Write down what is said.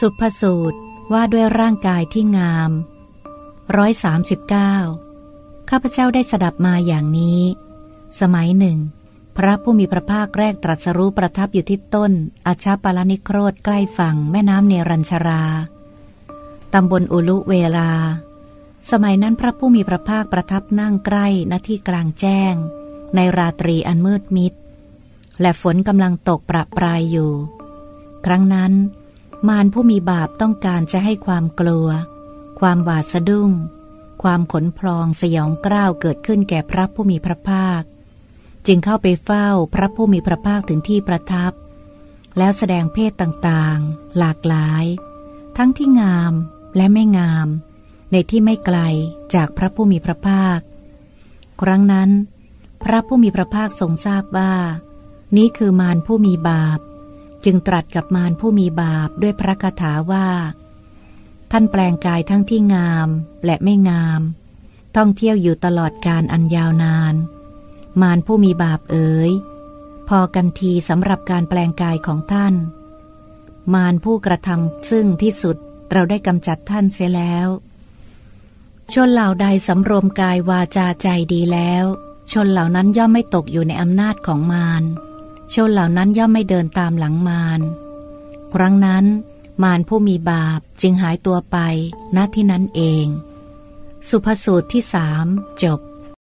สุภสูตรว่าด้วยร่างกายที่งามร้อยสามสิบเก้าข้าพเจ้าได้สดับมาอย่างนี้ สมัยหนึ่ง พระผู้มีพระภาคแรกตรัสรู้ประทับอยู่ที่ต้น อาชาปาลนิโครธใกล้ฝั่งแม่น้ำเนรัญชรา ตำบลอุลุเวลา สมัยนั้นพระผู้มีพระภาคประทับนั่งใกล้ณที่กลางแจ้ง ในราตรีอันมืดมิด และฝนกำลังตกประปรายอยู่ ครั้งนั้น มารผู้มีบาปต้องการจะให้ความกลัว ความหวาดสะดุ้ง ความขนพลองสยองกล้าวเกิดขึ้นแก่พระผู้มีพระภาค จึงเข้าไปเฝ้าพระผู้มีพระภาคถึงที่ประทับ แล้วแสดงเพศต่างๆ หลากหลาย ทั้งที่งามและไม่งาม ในที่ไม่ไกลจากพระผู้มีพระภาค ครั้งนั้น พระผู้มีพระภาคทรงทราบว่า นี้คือมารผู้มีบาป จึงตรัสกับมารผู้มีบาปด้วยพระคาถาว่า ท่านแปลงกายทั้งที่งามและไม่งามท่องเที่ยวอยู่ตลอดการอันยาวนาน มารผู้มีบาปเอ๋ย พอกันทีสำหรับการแปลงกายของท่าน มารผู้กระทำซึ่งที่สุดเราได้กำจัดท่านเสียแล้วชนเหล่าใดสำรวมกายวาจาใจดีแล้ว ชนเหล่านั้นย่อมไม่ตกอยู่ในอำนาจของมาร ชนเหล่านั้นย่อมไม่เดินตามหลังมาร ครั้งนั้น มารผู้มีบาปจึงหายตัวไปณที่นั้นเอง สุภสูตรที่สามจบ